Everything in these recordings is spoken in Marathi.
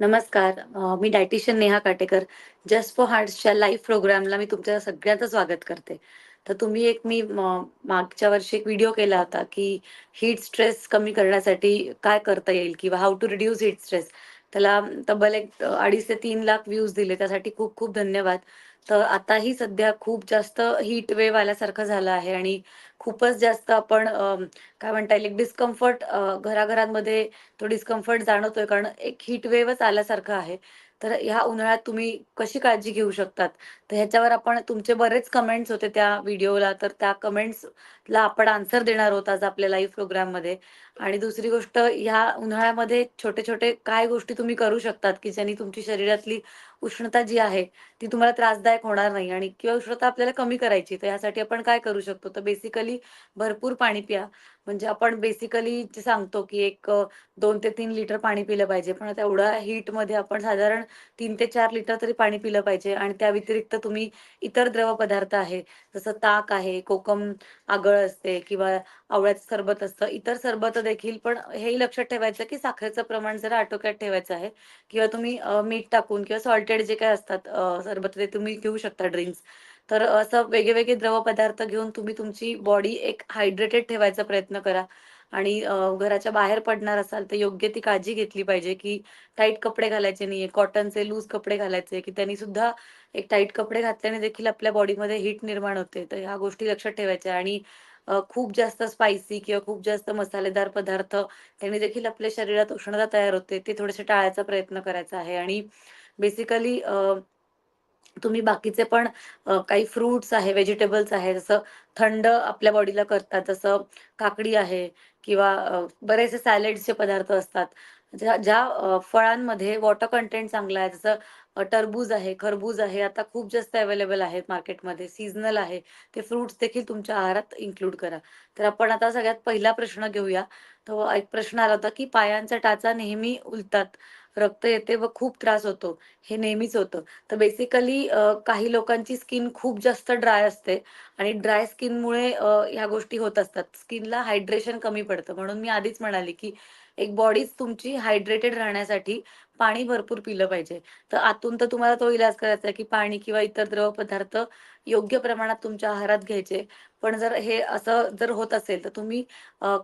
नमस्कार. मी dietitian Neha Katekar. Just for हार्ट्सच्या live प्रोग्रामला मी तुमच्या सगळ्यांचं स्वागत करते. तर तुम्ही एक मी मागच्या वर्षी एक व्हिडिओ केला होता, की हीट स्ट्रेस कमी करण्यासाठी काय करता येईल किंवा how to reduce heat stress. त्याला तब्बल एक अडीच ते तीन लाख व्ह्यूज दिले. त्यासाठी खूप खूप धन्यवाद. तर आताही सध्या खूप जास्त हीट वेव्ह आल्यासारखं झालं आहे आणि खूपच जास्त आपण काय म्हणता येईल एक डिस्कम्फर्ट घराघरांमध्ये तो डिस्कम्फर्ट जाणवतोय कारण एक हीट वेव्हच आल्यासारखं आहे. तर ह्या उन्हाळ्यात तुम्ही कशी काळजी घेऊ शकतात? तर ह्याच्यावर आपण तुमचे बरेच कमेंट्स होते त्या व्हिडिओला, तर त्या कमेंट्सला आपण आन्सर देणार आहोत आज आपल्या लाईव्ह प्रोग्राममध्ये. आणि दुसरी गोष्ट ह्या उन्हाळ्यामध्ये छोटे-छोटे काय गोष्टी तुम्ही करू शकतात, की ज्यांनी तुमची शरीरातली उष्णता जी आहे, ती तुम्हाला त्रासदायक होणार नाही आणि किंवा उष्णता आपल्याला कमी करायची. तर यासाठी आपण काय करू शकतो? तर बेसिकली भरपूर पाणी प्या. म्हणजे आपण बेसिकली सांगतो, की एक दोन ते तीन लिटर पाणी पिलं पाहिजे. पण तेवढ्या हीटमध्ये आपण साधारण तीन ते चार लिटर तरी पाणी पिलं पाहिजे आणि त्या व्यतिरिक्त तुम्ही इतर द्रव पदार्थ आहे, जसं ताक आहे, कोकम आगळ असते किंवा आवळ्याचं सरबत असतं. इतर सरबत देखील पण हेही लक्षात ठेवायचं, की साखरेचं प्रमाण जरा आटोक्यात ठेवायचं आहे किंवा तुम्ही मीठ टाकून किंवा सॉल्टेड जे काही असतात सरबत ते तुम्ही घेऊ शकता ड्रिंक्स. तर असं वेगळे-वेगळे द्रव पदार्थ घेऊन तुम्ही तुमची बॉडी एक हायड्रेटेड ठेवायचा प्रयत्न करा. आणि घराच्या बाहेर पडणार असाल तर योग्य ती काळजी घेतली पाहिजे, की टाईट कपडे घालायचे नाहीये. कॉटनचे लूज कपडे घालायचे, की त्यांनी सुद्धा एक टाईट कपडे घातल्याने देखील आपल्या बॉडीमध्ये हीट निर्माण होते. तर ह्या गोष्टी लक्षात ठेवायच्या आणि खूप जास्त स्पायसी किंवा खूप जास्त मसालेदार पदार्थ त्याने देखील आपल्या शरीरात उष्णता तयार होते. ते थोडेसे टाळायचा प्रयत्न करायचा आहे आणि बेसिकली तुम्ही बाकीचे पण काही फ्रुट्स आहे, व्हेजिटेबल्स आहे, जसं थंड आपल्या बॉडीला करतात. जसं काकडी आहे किंवा बरेचसे सॅलेडचे पदार्थ असतात. ज्या ज्या फळांमध्ये वॉटर कंटेंट चांगला आहे, जसं टरबूज आहे, खरबूज आहे, आता खूप जास्त अवेलेबल आहेत मार्केटमध्ये, सीझनल आहे. ते फ्रुट्स देखील तुमच्या आहारात इन्क्लूड करा. तर आपण आता सगळ्यात पहिला प्रश्न घेऊया. तो एक प्रश्न आला होता, की पायांचा टाचा नेहमी उलतात, रक्त येते व खूप त्रास होतो. हे नेहमीच होतं. तर बेसिकली काही लोकांची स्किन खूप जास्त ड्राय असते आणि ड्राय स्किनमुळे ह्या गोष्टी होत असतात. स्किनला हायड्रेशन कमी पडतं. म्हणून मी आधीच म्हणाले, की एक बॉडीच तुमची हायड्रेटेड राहण्यासाठी पाणी भरपूर पिलं पाहिजे. तर आतून तर तुम्हाला तो इलाज करायचा की पाणी किंवा इतर द्रव पदार्थ योग्य प्रमाणात तुमच्या आहारात घ्यायचे. पण जर हे असं जर होत असेल, तर तुम्ही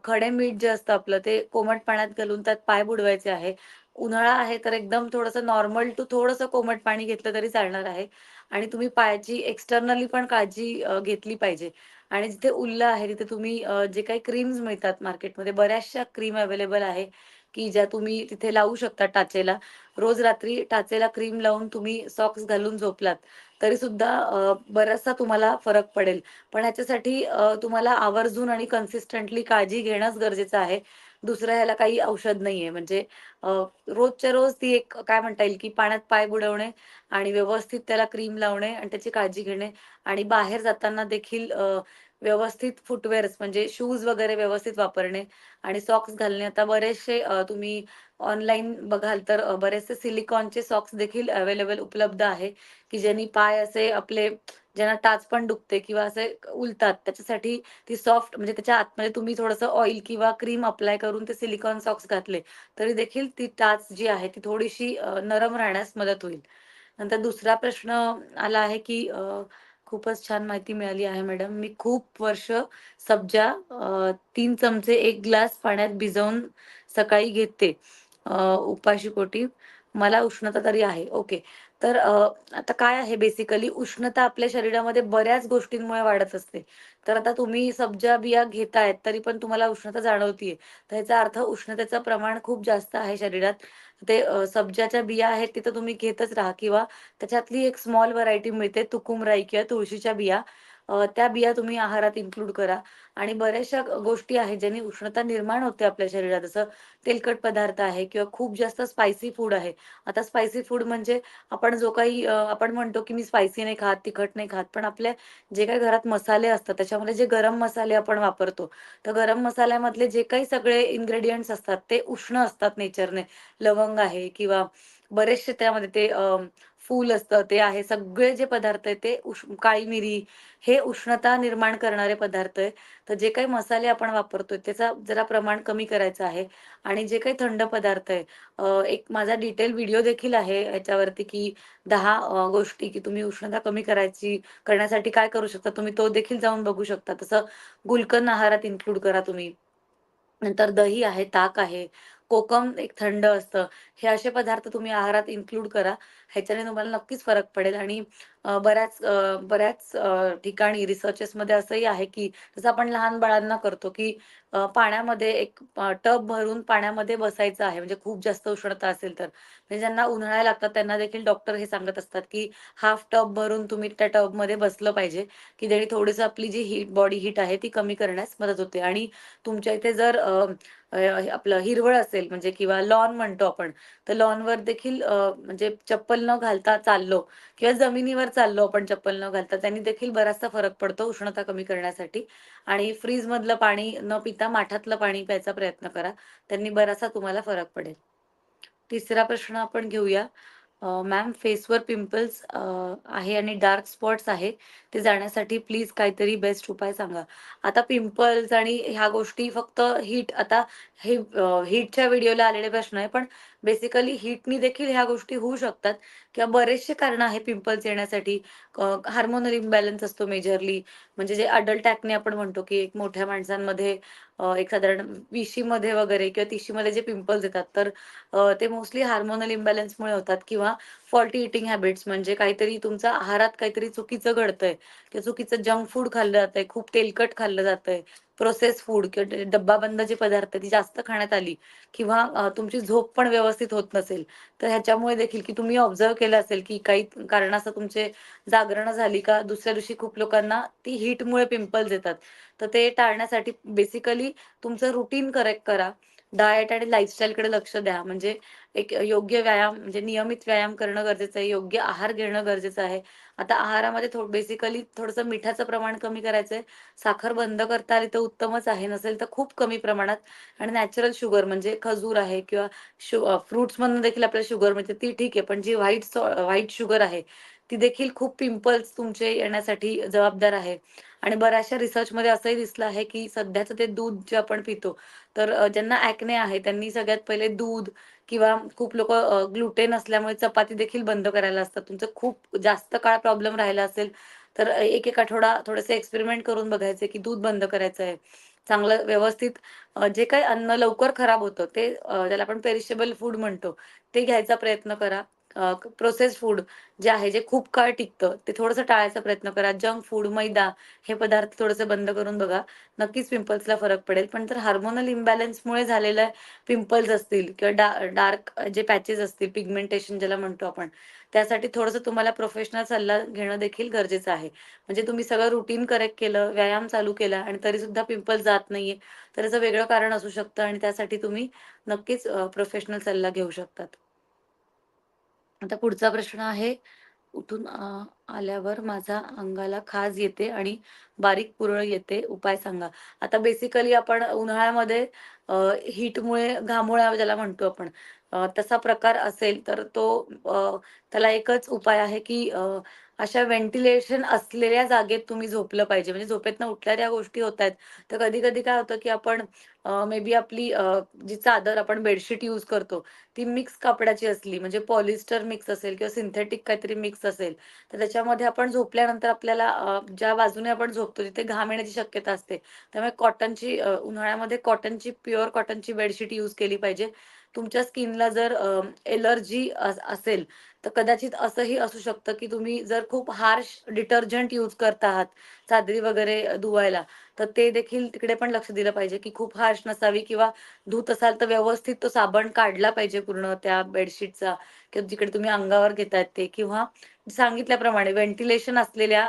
खडे मीठ जे असतं आपलं, ते कोमट पाण्यात घालून त्यात पाय बुडवायचे आहे. उन्हाळा आहे तर एकदम थोडंसं नॉर्मल टू थोडंसं कोमट पाणी घेतलं तरी चालणार आहे आणि तुम्ही पायाची एक्स्टर्नली पण काळजी घेतली पाहिजे आणि जिथे उरलं आहे तिथे तुम्ही जे काही क्रीम्स मिळतात मार्केटमध्ये बऱ्याचशा क्रीम अवेलेबल आहे की ज्या तुम्ही तिथे लावू शकता टाचेला. रोज रात्री टाचेला क्रीम लावून तुम्ही सॉक्स घालून झोपलात तरी सुद्धा बराचसा तुम्हाला फरक पडेल. पण ह्याच्यासाठी तुम्हाला आवर्जून आणि कन्सिस्टंटली काळजी घेणंच गरजेचं आहे. दुसरं ह्याला काही औषध नाहीये. म्हणजे रोजच्या रोज ती एक काय म्हणता येईल, की पाण्यात पाय बुडवणे आणि व्यवस्थित त्याला क्रीम लावणे आणि त्याची काळजी घेणे आणि बाहेर जाताना देखील अ, व्यवस्थित फुटवेअर्स म्हणजे शूज वगैरे व्यवस्थित वापरणे आणि सॉक्स घालणे. आता बरेचसे तुम्ही ऑनलाईन बघाल तर बरेचसे सिलिकॉनचे सॉक्स देखील अवेलेबल उपलब्ध आहे, की ज्यांनी पाय असे आपले ज्यांना टाच पण दुखते किंवा असे उलतात त्याच्यासाठी ती सॉफ्ट म्हणजे त्याच्या आतमध्ये तुम्ही थोडंसं ऑइल किंवा क्रीम अप्लाय करून ते सिलिकॉन सॉक्स घातले, तरी देखील ती टाच जी आहे ती थोडीशी नरम राहण्यास मदत होईल. नंतर दुसरा प्रश्न आला आहे, की खूपच छान माहिती मिळाली आहे मॅडम. मी खूप वर्ष सब्जा तीन चमचे एक ग्लास पाण्यात भिजवून सकाळी घेते उपाशी कोटी मला उष्णता तरी आहे. ओके. तर आता काय आहे बेसिकली उष्णता आपल्या शरीरामध्ये बऱ्याच गोष्टींमुळे वाढत असते. तर आता तुम्ही सब्जा बिया घेतायत, तरी पण तुम्हाला उष्णता जाणवतीये. तर ह्याचा अर्थ उष्णतेचं प्रमाण खूप जास्त आहे शरीरात. ते सब्जाच्या बिया आहेत तिथं तुम्ही घेतच राहा किंवा त्याच्यातली एक स्मॉल व्हरायटी मिळते तुकुमराई किंवा तुळशीच्या बिया. त्या बिया तुम्ही आहारात इन्क्लूड करा आणि बऱ्याचशा गोष्टी आहेत ज्यांनी उष्णता निर्माण होते आपल्या शरीरात. जसं तेलकट पदार्थ आहे किंवा खूप जास्त स्पायसी फूड आहे. आता स्पायसी फूड म्हणजे आपण जो काही आपण म्हणतो की मी स्पायसी नाही खात, तिखट नाही खात. पण आपल्या जे काही घरात मसाले असतात त्याच्यामध्ये जे गरम मसाले आपण वापरतो, तर गरम मसाल्यामधले जे काही सगळे इन्ग्रेडियंट्स असतात ते उष्ण असतात नेचरने. लवंग आहे किंवा बरेचसे त्यामध्ये ते फूल असतं ते आहे. सगळे जे पदार्थ आहे ते उष् काळी मिरी हे उष्णता निर्माण करणारे पदार्थ आहे तर जे काही मसाले आपण वापरतोय त्याचा जरा प्रमाण कमी करायचं आहे. आणि जे काही थंड पदार्थ आहे एक माझा डिटेल व्हिडिओ देखील आहे याच्यावरती की दहा गोष्टी की तुम्ही उष्णता कमी करायची करण्यासाठी काय करू शकता तुम्ही तो देखील जाऊन बघू शकता. तसं गुलकंद आहारात इन्क्लूड करा तुम्ही. नंतर दही आहे ताक आहे कोकम एक थंड असतं. हे असे पदार्थ तुम्ही आहारात इन्क्लूड करा. ह्याच्याने तुम्हाला नक्कीच फरक पडेल. आणि बऱ्याच बऱ्याच ठिकाणी ठिकाणी रिसर्चेसमध्ये असंही आहे की जसं आपण लहान बाळांना करतो की पाण्यामध्ये एक टब भरून पाण्यामध्ये बसायचं आहे म्हणजे खूप जास्त उष्णता असेल तर. म्हणजे ज्यांना उन्हाळ्या लागतात त्यांना देखील डॉक्टर हे सांगत असतात की हाफ टब भरून तुम्ही त्या टबमध्ये बसलं पाहिजे की त्याने थोडीसं आपली जी हीट बॉडी हीट आहे ती कमी करण्यास मदत होते. आणि तुमच्या इथे जर आपलं हिरवळ असेल म्हणजे किंवा लॉन म्हणतो आपण तर लॉनवर देखील म्हणजे चप्पल न घालता चाललो किंवा जमिनीवर चाललो आपण चप्पल न घालता त्यांनी देखील बराचसा फरक पडतो उष्णता कमी करण्यासाठी. आणि फ्रीज मधलं पाणी न पिता माठातलं पाणी प्यायचा प्रयत्न करा त्यांनी बराचसा तुम्हाला फरक पडेल. तिसरा प्रश्न आपण घेऊया. मॅम फेसवर पिंपल्स आहे आणि डार्क स्पॉट्स आहे ते जाण्यासाठी प्लीज काहीतरी बेस्ट उपाय सांगा. आता पिंपल्स आणि ह्या गोष्टी फक्त हीट आता हे हीटच्या व्हिडिओला आलेले प्रश्न आहे पण बेसिकली हीटनी देखील ह्या गोष्टी होऊ शकतात. किंवा बरेचसे कारण आहे पिंपल्स येण्यासाठी. हार्मोनल इम्बॅलन्स असतो मेजरली म्हणजे जे अडल्ट ॲक्ने आपण म्हणतो की एक मोठ्या माणसांमध्ये एक साधारण विशीमध्ये वगैरे किंवा तिशीमध्ये जे पिंपल्स येतात तर ते मोस्टली हार्मोनल इम्बॅलन्समुळे होतात किंवा फॉल्टी इटिंग हॅबिट्स म्हणजे काहीतरी तुमच्या आहारात काहीतरी चुकीचं घडतंय किंवा चुकीचं जंक फूड खाल्लं जातंय खूप तेलकट खाल्लं जातंय प्रोसेस फूड किंवा डब्बाबंद जी पदार्थ ती जास्त खाण्यात आली किंवा तुमची झोप पण व्यवस्थित होत नसेल तर ह्याच्यामुळे देखील की तुम्ही ऑब्झर्व केलं असेल की काही कारणास्तव तुमचे जागरण झाली का दुसऱ्या दिवशी खूप लोकांना ती हीटमुळे पिंपल्स येतात. तर ते टाळण्यासाठी बेसिकली तुमचं रुटीन करेक्ट करा. डाएट आणि लाईफस्टाईलकडे लक्ष द्या. म्हणजे एक योग्य व्यायाम म्हणजे नियमित व्यायाम करणं गरजेचं आहे योग्य आहार घेणं गरजेचं आहे. आता आहारामध्ये थोडं बेसिकली थोडंसं मिठाचं प्रमाण कमी करायचंय. साखर बंद करता आली तर उत्तमच आहे नसेल तर खूप कमी प्रमाणात. आणि नॅचरल शुगर म्हणजे खजूर आहे किंवा शु फ्रुट्समधून देखील आपल्याला शुगर मिळते ती ठीक आहे. पण जी व्हाईट व्हाईट शुगर आहे ती देखील खूप पिंपल्स तुमचे येण्यासाठी जबाबदार आहे. आणि बऱ्याचशा रिसर्चमध्ये असंही दिसलं आहे की सध्याचं ते दूध जे आपण पितो तर ज्यांना ऍक्ने आहे त्यांनी सगळ्यात पहिले दूध किंवा खूप लोक ग्लुटेन असल्यामुळे चपाती देखील बंद करायला असतात. तुमचं खूप जास्त काळ प्रॉब्लेम राहिला असेल तर एक एक आठवडा थोडेसे एक्सपेरिमेंट करून बघायचे की दूध बंद करायचं आहे. चांगलं व्यवस्थित जे काही अन्न लवकर खराब होतं ते ज्याला आपण पेरिशेबल फूड म्हणतो ते घ्यायचा प्रयत्न करा. प्रोसेस फूड जे आहे जे खूप काळ टिकतं ते थोडंसं टाळायचा प्रयत्न करा. जंक फूड मैदा हे पदार्थ थोडंसं बंद करून बघा. नक्कीच पिंपल्सला फरक पडेल. पण जर हार्मोनल इम्बॅलन्समुळे झालेलं पिंपल्स असतील किंवा डा डार्क जे पॅचेस असतील पिगमेंटेशन ज्याला म्हणतो आपण त्यासाठी थोडंसं तुम्हाला प्रोफेशनल सल्ला घेणं देखील गरजेचं आहे. म्हणजे तुम्ही सगळं रुटीन करेक्ट केलं व्यायाम चालू केला आणि तरी सुद्धा पिंपल्स जात नाहीये तर याचं वेगळं कारण असू शकतं आणि त्यासाठी तुम्ही नक्कीच प्रोफेशनल सल्ला घेऊ शकतात. आता पुढचा प्रश्न आहे उठून आल्यावर माझा अंगाला खाज येते आणि बारीक पुरळ येते उपाय सांगा. आता बेसिकली आपण उन्हाळ्यामध्ये हीटमुळे घामोळा ज्याला म्हणतो आपण तसा प्रकार असेल तर तो त्याला एकच उपाय आहे की अशा व्हेंटिलेशन असलेल्या जागेत तुम्ही झोपलं पाहिजे. म्हणजे झोपेतनं उठल्या गोष्टी होत आहेत. तर कधी कधी काय होतं की आपण मे बी आपली जी चादर आपण बेडशीट यूज करतो ती मिक्स कापडाची असली म्हणजे पॉलिस्टर मिक्स असेल किंवा सिंथेटिक काहीतरी मिक्स असेल तर त्याच्यामध्ये आपण झोपल्यानंतर आपल्याला ज्या बाजूने आपण झोपतो तिथे घाम येण्याची शक्यता असते. त्यामुळे कॉटनची उन्हाळ्यामध्ये कॉटनची प्युअर कॉटनची बेडशीट यूज केली पाहिजे. तुमच्या स्किनला जर एलर्जी असेल तर कदाचित असंही असू शकतं की तुम्ही जर खूप हार्श डिटर्जंट यूज करत आहात चादरी वगैरे धुवायला तर ते देखील तिकडे पण लक्ष दिलं पाहिजे की खूप हार्श नसावी किंवा धुत असाल तर व्यवस्थित तो साबण काढला पाहिजे पूर्ण त्या बेडशीटचा किंवा जिकडे तुम्ही अंगावर घेतायत ते किंवा सांगितल्याप्रमाणे व्हेंटिलेशन असलेल्या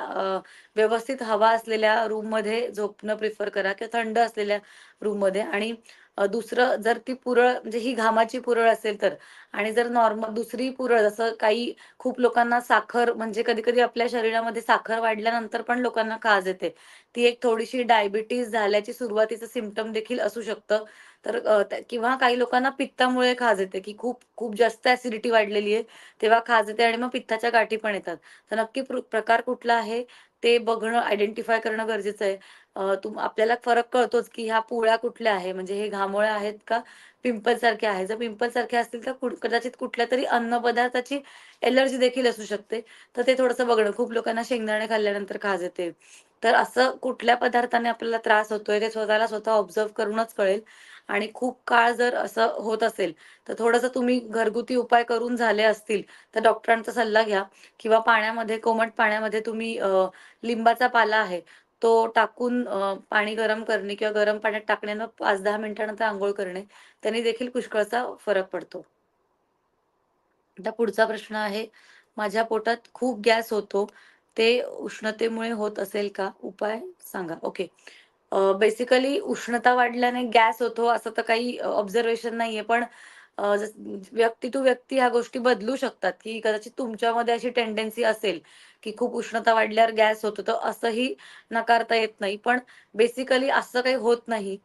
व्यवस्थित हवा असलेल्या रूममध्ये झोपणं प्रिफर करा किंवा थंड असलेल्या रूममध्ये आणि दुसरं जर ती पुरळ म्हणजे ही घामाची पुरळ असेल तर आणि जर नॉर्मल दुसरी पुरळ जसं काही खूप लोकांना साखर म्हणजे कधी-कधी आपल्या शरीरामध्ये साखर वाढल्यानंतर पण लोकांना खाज येते. ती एक थोडीशी डायबिटीज झाल्याची सुरुवातीचं सिमटम देखील असू शकतं. तर किंवा काही लोकांना पित्तामुळे खाज येते, की खूप खूप जास्त ऍसिडिटी वाढलेली आहे, तेव्हा खाज येते आणि मग पित्ताच्या गाठी पण येतात. तर नक्की प्रकार कुठला आहे ते बघणं, आयडेंटिफाय करणं गरजेचं आहे. तुम आपल्याला फरक कळतोच, की ह्या पोळ्या कुठल्या आहे, म्हणजे हे घामोळ्या आहेत का पिंपलसारखे आहे जर पिंपल सारखे असतील तर कदाचित कुठल्या तरी अन्न अन्नपदार्थाची एलर्जी देखील असू शकते. तर ते थोडंसं बघणं. खूप लोकांना शेंगदाणे खाल्ल्यानंतर खाज येते. तर असं कुठल्या पदार्थाने आपल्याला त्रास होतोय ते स्वतःला स्वतः ऑब्झर्व्ह करूनच कळेल आणि खूप काळ जर असं होत असेल, तर थोडंसं तुम्ही घरगुती उपाय करून झाले असतील, तर डॉक्टरांचा सल्ला घ्या किंवा पाण्यामध्ये कोमट पाण्यामध्ये तुम्ही लिंबाचा पाला आहे, तो टाकून पाणी गरम करणे किंवा गरम पाण्यात टाकण्यानं 5-10 मिनिटानंतर आंघोळ करणे, त्यांनी देखील पुष्कळचा फरक पडतो. आता पुढचा प्रश्न आहे, माझ्या पोटात खूप गॅस होतो, ते उष्णतेमुळे होत असेल का? उपाय सांगा. ओके. बेसिकली उष्णता वाढल्याने गॅस होतो असं तर काही ऑब्झर्वेशन नाहीये. पण व्यक्ती टू व्यक्ती ह्या गोष्टी बदलू शकतात, की कदाचित तुमच्यामध्ये अशी टेंडन्सी असेल, की खूप उष्णता वाढल्यावर गॅस होतो. तर असंही नकारता येत नाही. पण बेसिकली असं काही होत नाही.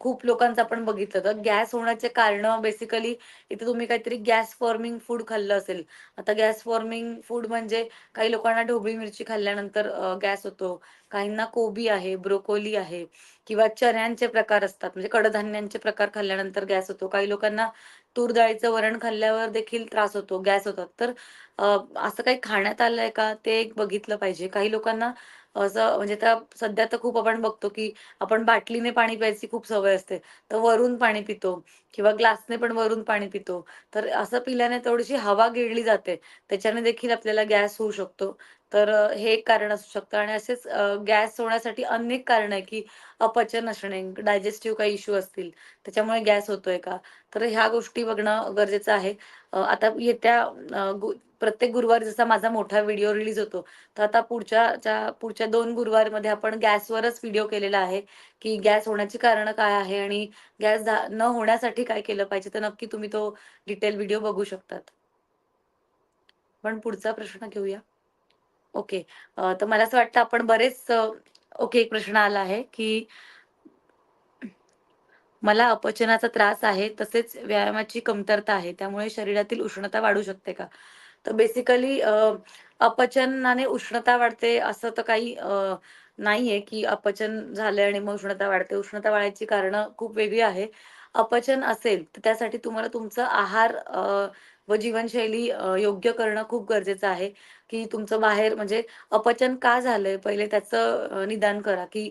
खूप लोकांचं आपण बघितलं तर गॅस होण्याचे कारण बेसिकली इथे तुम्ही काहीतरी गॅस फॉर्मिंग फूड खाल्लं असेल. आता गॅस फॉर्मिंग फूड म्हणजे काही लोकांना ढोबळी मिरची खाल्ल्यानंतर गॅस होतो. काहींना कोबी आहे, ब्रोकोली आहे किंवा चण्यांचे प्रकार असतात. म्हणजे कडधान्यांचे प्रकार खाल्ल्यानंतर गॅस होतो. काही लोकांना तूर डाळीचं वरण खाल्ल्यावर देखील त्रास होतो, गॅस होतात. तर असं काही खाण्यात आलंय का ते एक बघितलं पाहिजे. काही लोकांना असं म्हणजे तर सध्या तर खूप आपण बघतो, की आपण बाटलीने पाणी प्यायची खूप सवय असते. तर वरून पाणी पितो किंवा ग्लासने पण वरून पाणी पितो. तर असं पिल्याने थोडीशी हवा गिळली जाते. त्याच्याने देखील आपल्याला गॅस होऊ शकतो. तर हे एक कारण असू शकतं आणि असेच गॅस होण्यासाठी अनेक कारण आहे, की अपचन असणे, डायजेस्टिव्ह काही इश्यू असतील, त्याच्यामुळे गॅस होतोय का? तर ह्या गोष्टी बघणं गरजेचं आहे. आता येत्या प्रत्येक गुरुवारी जसा माझा मोठा व्हिडिओ रिलीज होतो, तर आता पुढच्या पुढच्या दोन गुरुवारमध्ये आपण गॅसवरच व्हिडिओ केलेला आहे, की गॅस होण्याची कारणं काय आहे आणि गॅस न होण्यासाठी काय केलं पाहिजे? तर नक्की तुम्ही तो डिटेल व्हिडिओ बघू शकतात. पण पुढचा प्रश्न घेऊया. ओके. तर मला असं वाटतं आपण बरेच ओके, एक प्रश्न आला आहे, की मला अपचनाचा त्रास आहे, तसेच व्यायामाची कमतरता आहे. त्यामुळे शरीरातील उष्णता वाढू शकते का? तर बेसिकली अपचनाने उष्णता वाढते असं तर काही नाहीये, की अपचन झालंय आणि मग उष्णता वाढते. उष्णता वाढायची कारणं खूप वेगळी आहे. अपचन असेल, तर त्यासाठी तुम्हाला तुमचा आहार व जीवनशैली योग्य करणं खूप गरजेचं आहे, की तुमचं बाहेर म्हणजे अपचन का झालंय, पहिले त्याचं निदान करा, की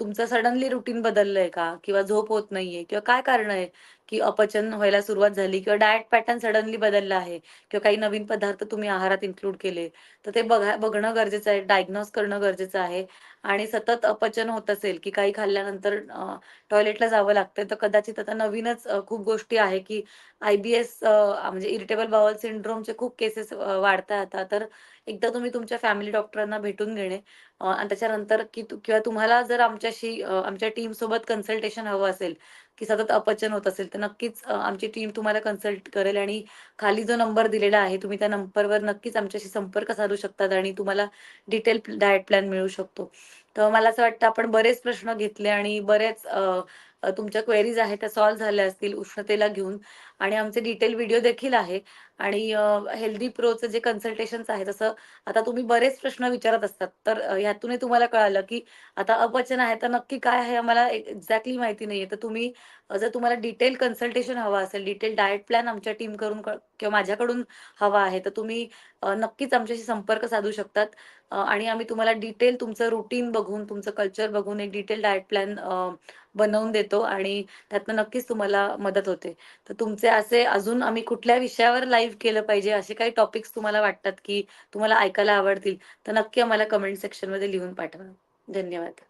तुमचं सडनली रुटीन बदललंय का? किंवा झोप होत नाहीये? किंवा काय कारण आहे, की अपचन व्हायला सुरुवात झाली? किंवा डायट पॅटर्न सडनली बदलला आहे? किंवा काही नवीन पदार्थ तुम्ही आहारात इन्क्लूड केले. तर ते बघा बघणं गरजेचं आहे, डायग्नोस करणं गरजेचं आहे. आणि सतत अपचन होत असेल, की काही खाल्ल्यानंतर टॉयलेटला जावं लागतंय, तर कदाचित आता नवीनच खूप गोष्टी आहे, की आय-बी-एस म्हणजे इरिटेबल बाउल सिंड्रोमचे खूप केसेस वाढताय आता. तर एकदा तुम्ही तुमच्या फॅमिली डॉक्टरांना भेटून घेणे आणि त्याच्यानंतर की किंवा तुम्हाला जर आमच्याशी आमच्या टीम सोबत कन्सल्टेशन हवं असेल, की सतत अपचन होत असेल, तर नक्कीच आमची टीम तुम्हाला कन्सल्ट करेल आणि खाली जो नंबर दिलेला आहे, तुम्ही त्या नंबरवर नक्कीच आमच्याशी संपर्क साधू शकतात आणि तुम्हाला डिटेल डायट प्लॅन मिळू शकतो. तर मला असं वाटतं आपण बरेच प्रश्न घेतले आणि बरेच तुमच्या क्वेरीज आहेत त्या सॉल्व्ह झाल्या असतील उष्णतेला घेऊन आणि आमचे डिटेल व्हिडिओ देखील आहे आणि हेल्दी प्रोचं जे कन्सल्टेशन्स आहे जसं आता तुम्ही बरेच प्रश्न विचारत असतात. तर ह्यातूनही तुम्हाला कळालं, की आता अपचन आहे तर नक्की काय आहे आम्हाला एक्झॅक्टली माहिती नाहीये. तर तुम्ही जर तुम्हाला डिटेल कन्सल्टेशन हवं असेल, डिटेल डाएट प्लॅन आमच्या टीमकडून करून किंवा माझ्याकडून हवा आहे, तर तुम्ही नक्कीच आमच्याशी संपर्क साधू शकतात. आणि आम्ही तुम्हाला डिटेल तुमचं रुटीन बघून, तुमचं कल्चर बघून एक डिटेल डाएट प्लॅन बनवून देतो आणि त्यातनं नक्कीच तुम्हाला मदत होते. तर तुमचे असे अजून आम्ही कुठल्या विषयावर लाईव्ह केलं पाहिजे, असे काही टॉपिक्स तुम्हाला वाटतात, की तुम्हाला ऐकायला आवडतील, तर नक्की आम्हाला कमेंट सेक्शनमध्ये लिहून पाठवा. धन्यवाद.